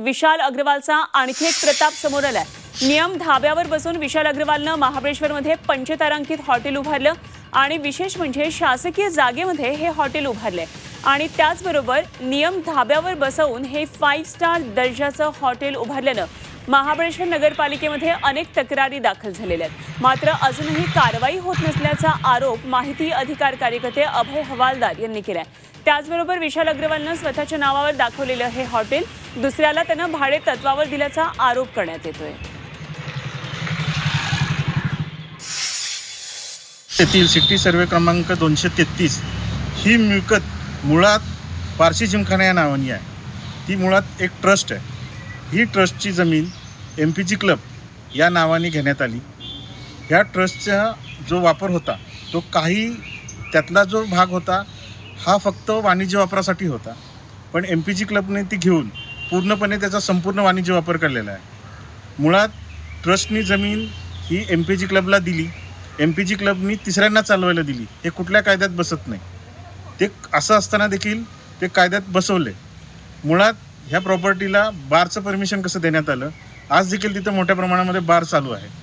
विशाल अग्रवालचा आणखी एक प्रताप समोर आलाय. नियम धाब्यावर बसून विशाल अग्रवालनं महाबळेश्वरमध्ये पंचतारांकित हॉटेल उभारलं आणि विशेष म्हणजे शासकीय जागेमध्ये हे हॉटेल उभारले आणि त्याचबरोबर नियम धाब्यावर बसवून हे फाईव्ह स्टार दर्जाचं हॉटेल उभारल्यानं महाबळेश्वर नगरपालिकेमध्ये अनेक तक्रारी दाखल झालेल्या आहेत. मात्र अजूनही कारवाई होत नसल्याचा आरोप माहिती अधिकार कार्यकर्ते अभय हवालदार यांनी केला आहे त्याचबरोबर विशाल अग्रवालनं स्वतःच्या नावावर दाखवलेलं हे हॉटेल दुसऱ्याला त्यानं भाडे तत्वावर दिल्याचा आरोप करण्यात येतोय. येथील सिटी सर्वे क्रमांक दोनशे तेहतीस ही मिळकत मुळात पारशी जिमखाना या नावानी आहे. ती मुळात एक ट्रस्ट आहे. ही ट्रस्टची जमीन एम पी जी क्लब या नावाने घेण्यात आली. ह्या ट्रस्टचा जो वापर होता तो काही त्यातला जो भाग होता हा फक्त वाणिज्य वापरासाठी होता. पण एम पी जी क्लबने ती घेऊन पूर्णपणे त्याचा संपूर्ण वाणिज्य वापर केलेला आहे. मुळात ट्रस्टनी जमीन ही एम पी जी क्लबला दिली. एम पी जी क्लबनी तिसऱ्यांना चालवायला दिली. हे कुठल्या कायद्यात बसत नाही. ते असं असताना देखील ते कायद्यात बसवले. मुळात ह्या प्रॉपर्टीला बारचं परमिशन कसं देण्यात आलं? आज देखील तिथं मोठ्या प्रमाणामध्ये बार चालू आहे.